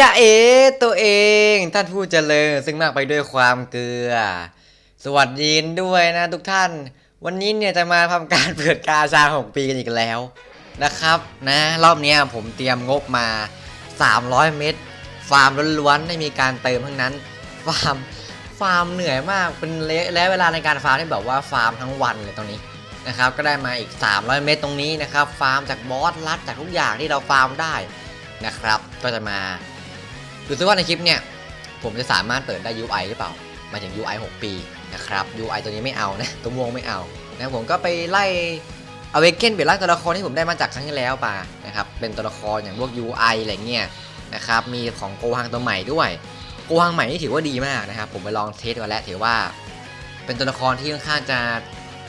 จะเอตัวเองท่านผู้เจริญซึ่งมากไปด้วยความเกลือ สวัสดีด้วยนะทุกท่าน วันนี้เนี่ยจะมาทำการเปิดกาชาของปีกันอีกแล้วนะครับนะรอบนี้ผมเตรียมงบมา 300 เม็ดฟาร์มล้วนๆไม่มีการเติมทั้งนั้น ฟาร์มฟาร์มเหนื่อยมากเป็นระยะเวลาในการฟาร์มที่แบบว่าฟาร์มทั้งวันเลยตรงนี้นะครับก็ได้มาอีก 300 เม็ดตรงนี้นะครับฟาร์มจากบอสลัดจากทุกอย่างที่เราฟาร์มได้นะครับ ก็จะมา ดูซิว่าในคลิปเนี่ยผมจะสามารถเปิดได้ UI หรือเปล่ามาถึง UI 6 ปีนะครับ UI ตัวนี้ไม่เอานะตัวม่วงไม่เอานะผมก็ไปไล่เอเวกเกนเปลี่ยนร่างตัวละครที่ผมได้มาจากครั้งที่แล้วป่ะนะครับเป็นตัวละครอย่างพวก UI อะไรเงี้ยนะครับมีของโกฮังตัวใหม่ด้วยโกฮังใหม่นี่ถือว่าดีมากนะครับผมไปลองเทสมาแล้วถือว่า เป็นตัวละครที่ค่อนข้างจะ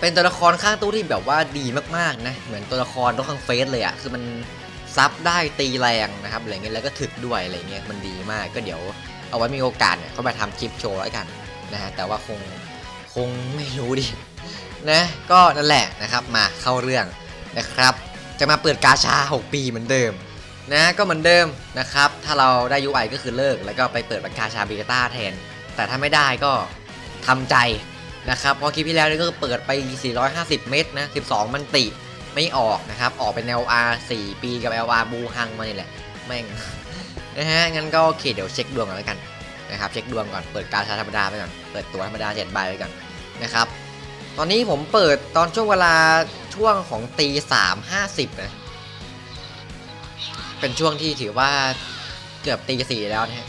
เป็นตัวละครข้างตู้ที่แบบว่าดีมากๆนะเหมือนตัวละครตัวข้างเฟสเลยอะ่ะคือมัน ซับได้ตีแรงนะครับอะไรเงี้ยแล้วก็ถึกด้วยอะไรเงี้ยมันดีมากก็เดี๋ยวเอาไว้มีโอกาสเนี่ยเขามาทำคลิปโชว์แล้วกันนะฮะแต่ว่าคงคงไม่รู้ดินะก็นั่นแหละนะครับมาเข้าเรื่องนะครับ จะมาเปิดกาชา 6 ปีเหมือนเดิมนะก็เหมือนเดิมนะครับ ถ้าเราได้ UI ก็คือเลิก แล้วก็ไปเปิดเป็นกาชาบิกต้าแทน แต่ถ้าไม่ได้ก็ทำใจนะครับเพราะคลิปที่แล้วนี่ก็เปิดไป 450 เมตรนะ 12 มันติ ไม่ออกนะครับ ออกเป็น LR 4 ปีกับ LR บูฮังมานี่แหละ แม่งนะฮะ งั้นก็โอเคเดี๋ยวเช็คดวงก่อนแล้วกันนะครับเช็คดวงก่อนเปิดกาชาธรรมดาไปก่อนเปิดตัวธรรมดา7ใบไปก่อนนะครับ ตอนนี้ผมเปิดตอนช่วงเวลาช่วงของตีสามห้าสิบนะเป็นช่วงที่ถือว่าเกือบตีสี่แล้วนะฮะ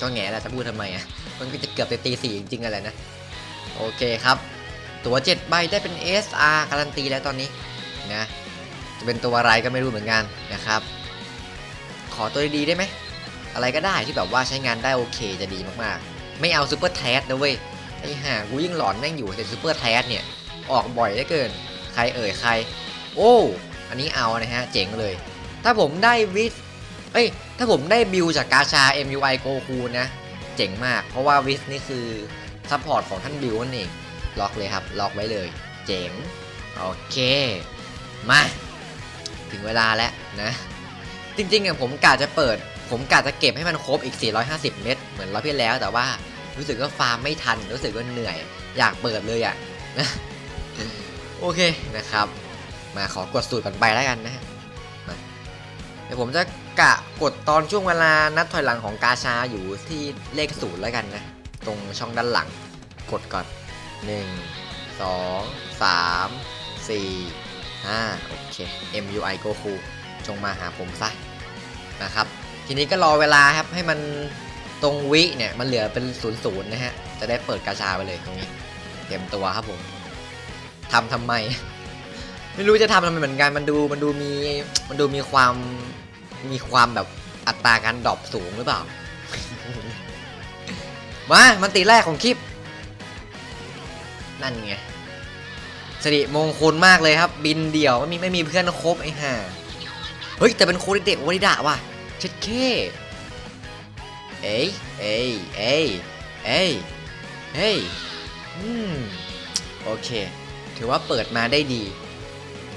ก็แง่แหละจะพูดทำไมอะมันก็จะเกือบจะตีสี่จริงๆอะไรนะ โอเคครับ ตัวเจ็ดใบได้เป็น SR การันตีแล้วตอนนี้ นะจะเป็นตัวอะไรก็ไม่รู้เหมือนกันนะครับ ขอตัวดีๆได้ไหมอะไรก็ได้ที่แบบว่าใช้งานได้โอเคจะดีมากๆ ไม่เอาซูเปอร์แทสนะเว้ยไอ้ห่ากูยิ่งหลอนแม่งอยู่แต่ซูเปอร์แทสเนี่ยออกบ่อยเหลือเกิน ใครเอ่ยใคร โอ้อันนี้เอานะฮะ เจ๋งเลย ถ้าผมได้วิสเอ้ยถ้าผมได้บิวจากกาชา MUI โกคูนะ เจ๋งมาก เพราะว่าวิสนี่คือซัพพอร์ตของท่านบิวนั่นเองล็อกเลยครับ ล็อกไว้เลย เจ๋ง โอเค มา ถึงเวลาแล้วนะ จริงๆอะผมกะจะเปิด ผมกะจะเก็บให้มันครบอีก 450 เม็ดเหมือนรอบที่แล้วแต่ว่ารู้สึกว่าฟาร์มไม่ทัน รู้สึกว่าเหนื่อย อยากเปิดเลยอะนะโอเคนะครับ มาขอกดสูตรก่อนไปแล้วกันนะฮะมาเดี๋ยวผมจะกะกดตอนช่วงเวลานัดถอยหลังของกาชาอยู่ที่เลขศูนย์แล้วกันนะ ตรงช่องด้านหลัง กดก่อน1 2 3 4 5โอเค MUI Goku จงมาหาผมซะนะครับ ทีนี้ก็รอเวลาครับให้มันตรงวิเนี่ยมันเหลือเป็นศูนย์ศูนย์นะฮะ จะได้เปิดกาชาไปเลยตรงนี้ เตรียมตัวครับผมทำทำไม ไม่รู้จะทำทำไมเหมือนกันมันดูมันดูมีมันดูมีความมีความแบบอัตราการดรอปสูงหรือเปล่า มา มันตีแรกของคลิป นั่นไง สิริมงคลมากเลยครับ บินเดี่ยวไม่มีไม่มีเพื่อนครบไอ้ห่าเฮ้ย แต่เป็นโคดิเดะโอริดะว่ะเช็ดเคเอ้ยเอ้ยเอ้ยเอ้ยเฮ้ยอืมโอเค ถือว่าเปิดมาได้ดี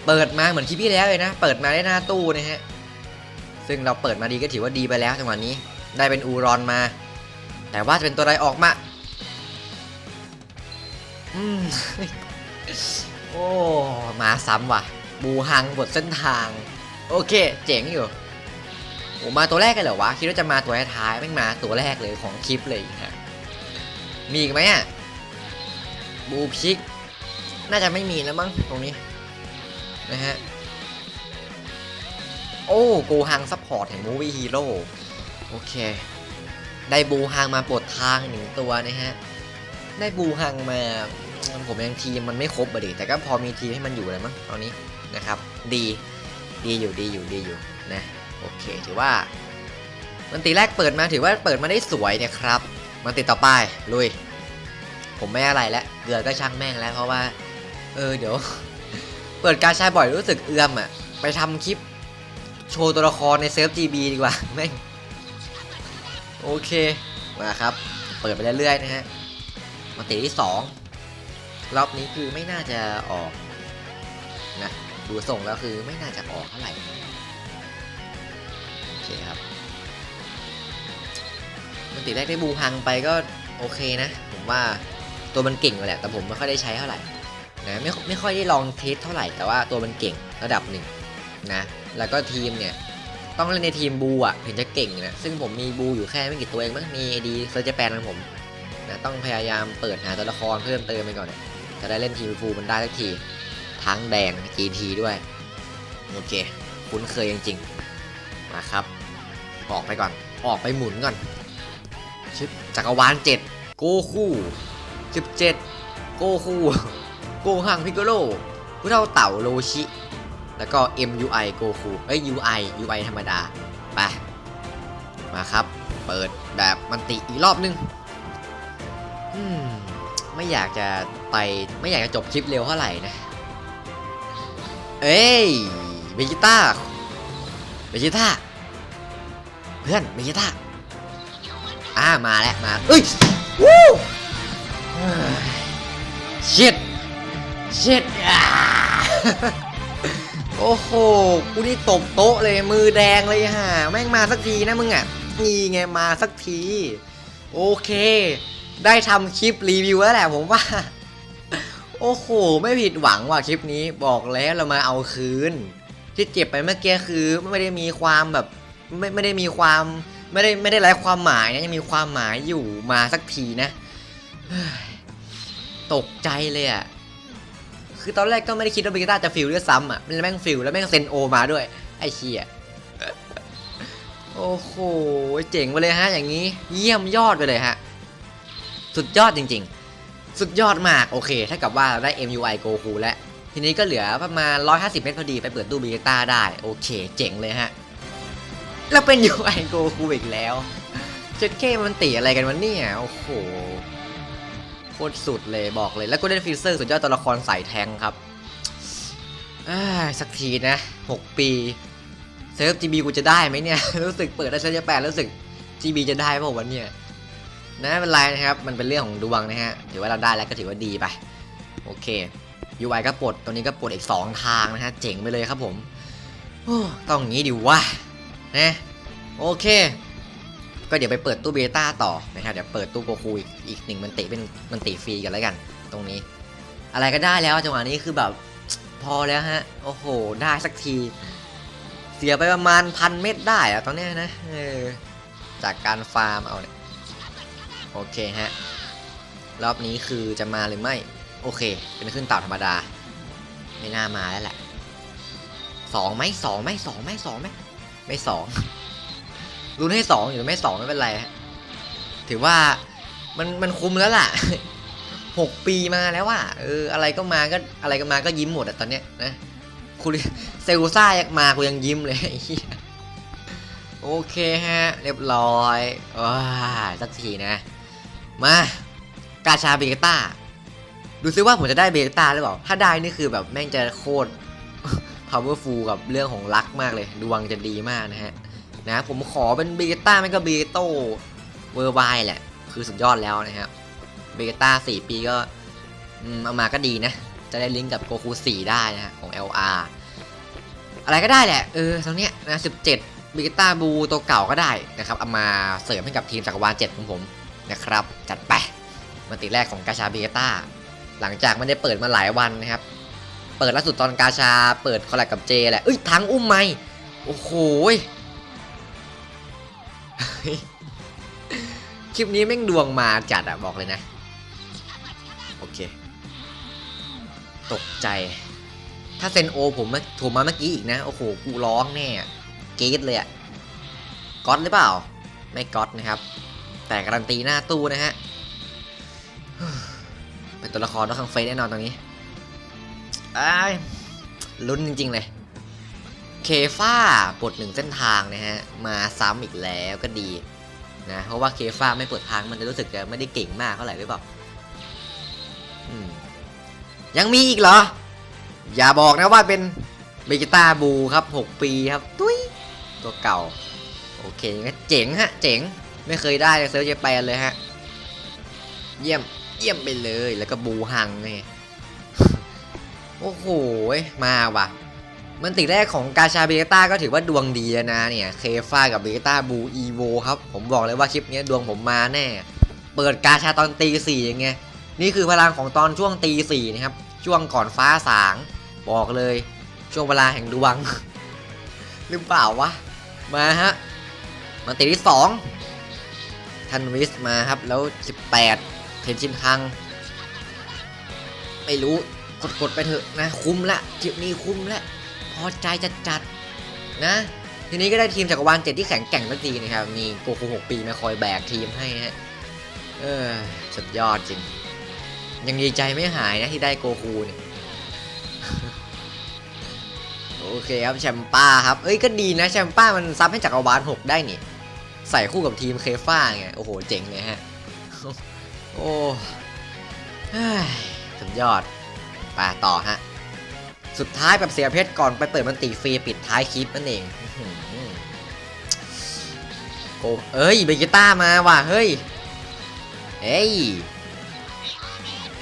เปิดมาเหมือนคลิปที่แล้วเลยนะ เปิดมาได้หน้าตู้นะฮะซึ่งเราเปิดมาดีก็ถือว่าดีไปแล้วจังหวะนี้ ได้เป็นอูรอนมา แต่ว่าจะเป็นตัวใดออกมาอืม โอ้ มาซ้ำว่ะ บูฮังบทเส้นทาง โอเค เจ๋งอยู่โอ้มาตัวแรกกันเหรอวะ คิดว่าจะมาตัวท้ายไม่มาตัวแรกเลยของคลิปเลยฮะมีอีกไหมอะ บูพิก น่าจะไม่มีแล้วมั้งตรงนี้ นะฮะ โอ้โกฮังซัพพอร์ตแห่งมูวี่ฮีโร่โอเค ได้บูฮังมาปลดทางหนึ่งตัวนะฮะ ได้บูฮังมา ผมยังทีมมันไม่ครบอะดิแต่ก็พอมีทีมให้มันอยู่เลยมั้งตอนนี้นะครับ ดีดีอยู่ดีอยู่ดีอยู่นะโอเคถือว่ามันตีแรกเปิดมาถือว่าเปิดมาได้สวยเนี่ยครับมันติดต่อไปลุย ผมไม่อะไรแล้วเกลือก็ช่างแม่งแล้ว เพราะว่า เออเดี๋ยว เปิดการใช้บ่อยรู้สึกเอื้อมอะไปทำคลิปโชว์ตัวละครในเซิร์ฟ GB ดีกว่าแม่งโอเคมาครับ เปิดไปเรื่อยๆนะฮะมาตีที่สอง รอบนี้คือไม่น่าจะออกนะดูส่งแล้วคือไม่น่าจะออกเท่าไหร่โอเคครับมันติแรกได้บูฮังไปก็โอเคนะ ผมว่าตัวมันเก่งแหละ แต่ผมไม่ค่อยได้ใช้เท่าไหร่นะไม่ไม่ค่อยได้ลองเทสเท่าไหร่ แต่ว่าตัวมันเก่งระดับหนึ่งนะ แล้วก็ทีมเนี่ย ต้องเล่นในทีมบูอะถึงจะเก่งนะ ซึ่งผมมีบูอยู่แค่ไม่กี่ตัวเองมั้งมีไอดีเซอร์จแปนของผมนะต้องพยายามเปิดหาตัวละครเพิ่มเติมไปก่อน จะได้เล่นทีมฟูมันได้สักที ทั้งแดง GT ด้วย โอเค คุ้นเคยจริงๆมาครับ ออกไปก่อน ออกไปหมุนก่อน ชิปจักรวาลเจ็ดโกคูสิบเจ็ดโกคูโกฮังพิกโลผู้เท่าเต่าโรชิ แล้วก็ MUI โกคูเอ้ย UI UI ธรรมดา ไป มาครับ เปิดแบบมันติอีกรอบนึง อืม ไม่อยากจะไปไม่อยากจะจบคลิปเร็วเท่าไหร่นะ เอ้ยเบจิต้าเบจิต้าเพื่อนเบจิต้าอ่ามาแล้วมาเอ้ยวู้ชิดชิดโอ้โหกูนี่ตบโต๊ะเลยมือแดงเลยฮะแม่งมาสักทีนะมึงอะนี่ไงมาสักที โอเค ได้ทำคลิปรีวิวแล้วแหละผมว่า โอ้โห ไม่ผิดหวังว่ะคลิปนี้บอกแล้วเรามาเอาคืน ที่เจ็บไปเมื่อกี้คือไม่ได้มีความแบบไม่ไม่ได้มีความไม่ได้ไม่ได้ไร้ความหมายนะยังมีความหมายอยู่มาสักทีนะตกใจเลยอะคือตอนแรกก็ไม่ได้คิดว่าเบกต้าจะฟิลด้วยซ้ำอะมันแม่งฟิลแล้วแม่งเซนโอมาด้วย ไอ้เชี่ยโอ้โห เจ๋งไปเลยฮะ อย่างนี้ เยี่ยมยอดไปเลยฮะ สุดยอดจริง ๆ สุดยอดมากโอเคถ้ากับว่าเราได้ MUI Goku แล้ว ทีนี้ก็เหลือประมาณ 150 เมตรพอดีไปเปิดตู้เบต้าได้ โอเค เจ๋งเลยฮะ แล้วเป็น UI Goku อีกแล้วเจ็ดเคมันตีอะไรกันวะเนี่ยโอ้โหโคตรสุดเลยบอกเลยแล้วก็เล่นฟิลเซอร์สุดยอดตัวละครสายแทงครับสักทีนะ 6 ปีเซิร์ฟ GB กูจะได้ไหมเนี่ย รู้สึกเปิดได้เซิร์ฟจะแปดรู้สึก GB จะได้ป่าวะเนี่ย นะไม่เป็นไรนะครับมันเป็นเรื่องของดวงนะฮะถือว่าเราได้แล้วก็ถือว่าดีไปโอเค UI ก็ปลดตัวนี้ก็ปลดอีก 2 ทางนะฮะเจ๋งไปเลยครับผมโอ้ต้องงี้ดิวะนะโอเค ก็เดี๋ยวไปเปิดตู้เบต้าต่อนะครับเดี๋ยวเปิดตู้โกคูอีกอีกหนึ่งมันติเป็นมันติฟรีกันแล้วกัน ตรงนี้ อะไรก็ได้แล้วจังหวะนี้คือแบบพอแล้วฮะโอ้โห ได้สักที เสียไปประมาณพันเม็ดได้อะตอนนี้นะออจากการฟาร์มเอาเนี่ย โอเคฮะ รอบนี้คือจะมาหรือไม่ โอเค เป็นขึ้นเต่าธรรมดา ไม่น่ามาแล้วแหละสองไหมสองไหมสองไหมสองไหมไม่สองรุนให้สองอยู่ไม่สองไม่เป็นไรฮะถือว่ามันมันคุ้มแล้วล่ะหกปีมาแล้วว่ะเอออะไรก็มาก็อะไรก็มาก็ยิ้มหมดอะตอนเนี้ยนะคุณเซลซ่ายังมากูยังยิ้มเลยไอ้เหี้ยโอเคฮะ เรียบร้อยว้าสักทีนะ มากาชาเบต้าดูซิว่าผมจะได้เบต้าหรือเปล่า ถ้าได้นี่คือแบบแม่งจะโคตร powerful กับเรื่องของลักมากเลย ดวงจะดีมากนะฮะ นะผมขอเป็นเบต้าไม่ก็เบโตเวอร์ไวแหละ คือสุดยอดแล้วนะครับเบต้า4 ปีก็เอามาก็ดีนะ จะได้ลิงก์กับโกคู4ได้นะฮะของ LR อะไรก็ได้แหละ เออตรงเนี้ยนะ17เบต้าบูตัวเก่าก็ได้นะครับ เอามาเสริมให้กับทีมจักรวาล7ของผม นะครับ จัดไปมันติแรกของกาชาเบต้าหลังจากไม่ได้เปิดมาหลายวันนะครับ เปิดล่าสุดตอนกาชาเปิดคอลแลบกับเจแหละเอ้ยทั้งอุ้มไหมโอ้โหคลิปนี้แม่งดวงมาจัดอะบอกเลยนะ โอเค ตกใจ ถ้าเซนโอผมมาถูกมาเมื่อกี้อีกนะ โอ้โห กูร้องแน่เกตเลยอะก๊อตหรือเปล่า ไม่ก๊อตนะครับ แต่การันตีหน้าตู้นะฮะ เป็นตัวละครต้องคังเฟสแน่นอนตรงนี้อ้ายลุ้นจริง ๆ เลย เคฟ้าปลดหนึ่งเส้นทางนะฮะ มาซ้ำอีกแล้วก็ดีนะ เพราะว่าเคฟ้าไม่เปิดทางมันจะรู้สึกจะไม่ได้เก่งมากเท่าไหร่หรือเปล่ายังมีอีกเหรอ อย่าบอกนะว่าเป็นเบกิต้าบูครับ 6 ปีครับ ตุ้ยตัวเก่า โอเคงั้นเจ๋งฮะ เจ๋ง ไม่เคยได้ในเซิร์ฟเจแปนเลยฮะ เยี่ยมเยี่ยมไปเลยแล้วก็บูฮังนี่โอ้โหมาว่ะ มันติแรกของกาชาเบต้าก็ถือว่าดวงดีนะเนี่ยเคฟ้ากับเบต้าบูอีโวครับ ผมบอกเลยว่าคลิปนี้ดวงผมมาแน่ เปิดกาชาตอนตีสี่ยังไงนี่คือพลังของตอนช่วงตีสี่นะครับ ช่วงก่อนฟ้าสาง บอกเลย ช่วงเวลาแห่งดวง หรือเปล่าวะ มาฮะ มาตีที่สอง ทันวิสมาครับ แล้ว 18 เทนชินคัง ไม่รู้กดกดๆไปเถอะนะ คุ้มละคลิปนี้คุ้มละ พอใจจัดจัดๆนะ ทีนี้ก็ได้ทีมจักรวาลเจ็ดที่แข็งแกร่งสักทีนะครับ มีโกคูหกปีมาคอยแบกทีมให้ฮะเออสุดยอดจริง ยังดีใจไม่หายนะที่ได้โกคูเนี่ยโอเคครับแชมป้าครับ เอ้ยก็ดีนะแชมป้ามันซับให้จักรวาลหกได้นี่ ใส่คู่กับทีมเคฟ้าไง โอ้โห เจ๋งเลยฮะ โอ้ยสุดยอด ไปต่อฮะ สุดท้ายแบบเสียเพชรก่อนไปเปิดมันตีฟรีปิดท้ายคลิปนั่นเองโอ้เอ้ยเบกิต้ามาว่ะ เฮ้ย เอ้ย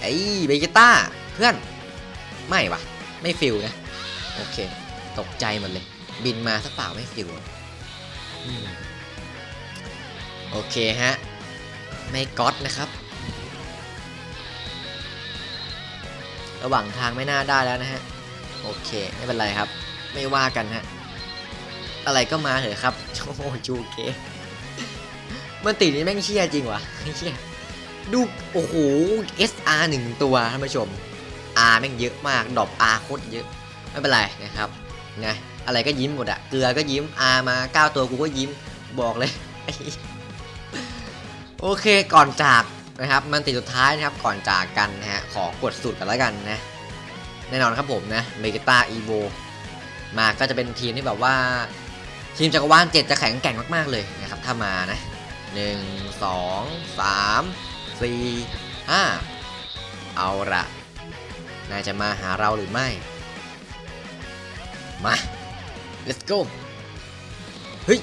เอ้ยเบกิต้าเพื่อน ไม่ว่ะ ไม่ฟิลนะ โอเค ตกใจหมดเลย บินมาสักเปล่าไม่ฟิลอ โอเคฮะ ไม่ก๊อตนะครับ ระหว่างทางไม่น่าได้แล้วนะฮะ โอเค ไม่เป็นไรครับ ไม่ว่ากันฮะ อะไรก็มาเถอะครับ โอ้โหจูเกมันติดนี่แม่งเชี่ยจริงวะเชี่ยดู โอ้โห SR หนึ่งตัวท่านผู้ชม R แม่งเยอะมากดอป R โคตรเยอะ ไม่เป็นไรนะครับนะอะไรก็ยิ้มหมดอะเกลือก็ยิ้ม R มา 9 ตัวกูก็ยิ้มบอกเลย โอเคก่อนจากนะครับ มันติดสุดท้ายนะครับก่อนจากกันนะฮะขอกดสุดกันแล้วกันนะ แน่นอนครับผมนะเมกาตาอีโวมาก็จะเป็นทีมที่แบบว่า ทีมจักรวาลเจ็ดจะแข็งแกร่งมาก ๆ เลยนะครับ ถ้ามานะหนึ่งสองสามสี่ห้าเอาละนายจะมาหาเราหรือไม่ มา let's go เฮ้ย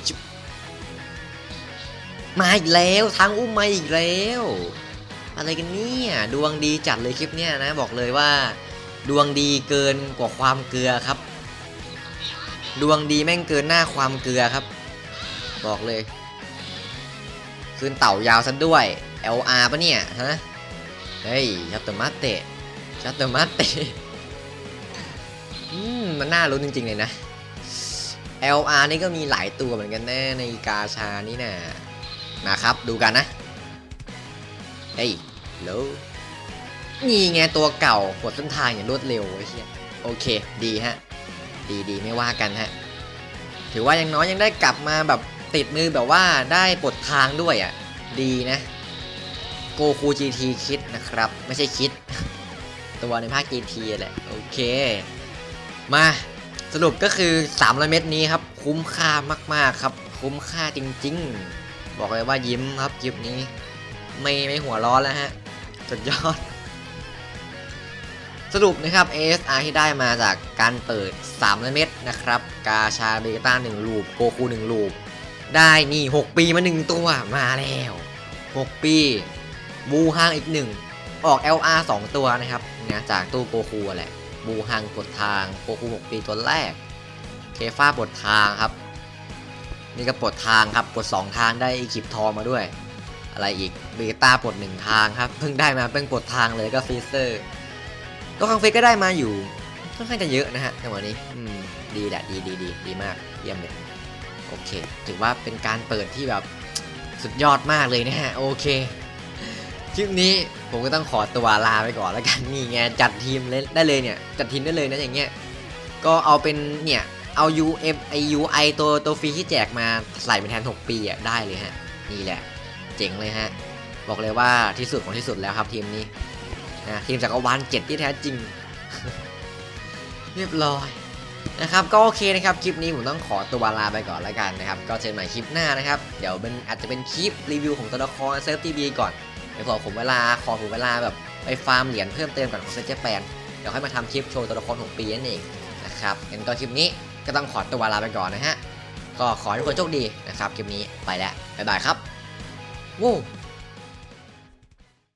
มาอีกแล้วทางอุ้มมาอีกแล้ว อะไรกันเนี่ยดวงดีจัดเลยคลิปเนี้ยนะ บอกเลยว่า ดวงดีเกินกว่าความเกลือครับ ดวงดีแม่งเกินหน้าความเกลือครับ บอกเลย คืนเต่ายาวซะด้วย LR ปะเนี่ยฮะเฮ้ยชัตเตอร์มาเตะชัตเตอร์มาเตะอืมมันน่ารุ้จริงๆเลยนะ LR นี่ก็มีหลายตัวเหมือนกันแน่ในกาชานี่น่ะ มาครับ ดูกันนะ เฮ้ยแล้วนี่ไงตัวเก่ากดเส้นทางอย่างรวดเร็วไอ้เหี้ยโอเค ดีฮะ ดีดีไม่ว่ากันฮะ ถือว่ายังน้อยยังได้กลับมาแบบติดมือแบบว่าได้ปลดทางด้วยอะ ดีนะ โกคู GT คิดนะครับ ไม่ใช่คิด ตัวในภาค GT แหละ โอเค มาสรุปก็คือ 300 เม็ดนี้ครับ คุ้มค่ามาก ๆ ครับ คุ้มค่าจริง ๆ บอกเลยว่ายิ้มครับคลิปนี้ ไม่ไม่หัวร้อนแล้วฮะสุดยอด สรุปนะครับ ASR ที่ได้มาจากการเปิด3เม็ดนะครับ กาชาเบต้า1ลูปโกคู1ลูปได้นี่ 6 ปีมา 1 ตัวมาแล้ว 6 ปีบูฮังอีก 1 ออก LR 2 ตัวนะครับเนะจากตู้โกคูแหละบูฮังปลดทางโกคู 6 ปีตัวแรก เคฟ้าปลดทางครับ นี่ก็ปลดทางครับปลด2ทางได้อีกิบทองมาด้วย อะไรอีกเบต้าปลด1ทางครับเพิ่งได้มาเพิ่งปลดทางเลยก็ฟรีเซอร์ตัวคังเฟสก็ได้มาอยู่ค่อนข้างจะเยอะนะฮะจังหวะนี้อืมดีแหละดีดีดีดีมากเยี่ยมเลยโอเค ถือว่าเป็นการเปิดที่แบบสุดยอดมากเลยนะฮะโอเคคลิปนี้ผมก็ต้องขอตัวลาไปก่อนแล้วกันนี่ไงจัดทีมเล่นได้เลยเนี่ยจัดทีมได้เลยนะอย่างเงี้ยก็เอาเป็นเนี่ย เอา UM ไอ UI ตัวตัวฟรีที่แจกมาใส่เป็นแทน 6 ปีอะได้เลยฮะ นี่แหละ เจ๋งเลยฮะ บอกเลยว่าที่สุดของที่สุดแล้วครับทีมนี้นะทีมจักรวาลเจ็ดที่แท้จริง เรียบร้อยนะครับก็โอเคนะครับคลิปนี้ผมต้องขอตัวลาไปก่อนแล้วกันนะครับก็เจอกันใหม่คลิปหน้านะครับเดี๋ยวมันอาจจะเป็นคลิปรีวิวของตัวละครเซิร์ฟทีวีก่อนเดี๋ยวขอผมเวลาขอผมเวลาแบบไปฟาร์มเหรียญเพิ่มเติมก่อนของเซนเจแปนเดี๋ยวค่อยมาทำคลิปโชว์ตัวละคร6ปีนั่นเองนะครับงั้นก็คลิปนี้ ก็ต้องขอตัวลาไปก่อนนะฮะ ก็ขอให้ทุกคนโชคดีนะครับคลิปนี้ไปแล้วบ๊ายบายครับวู้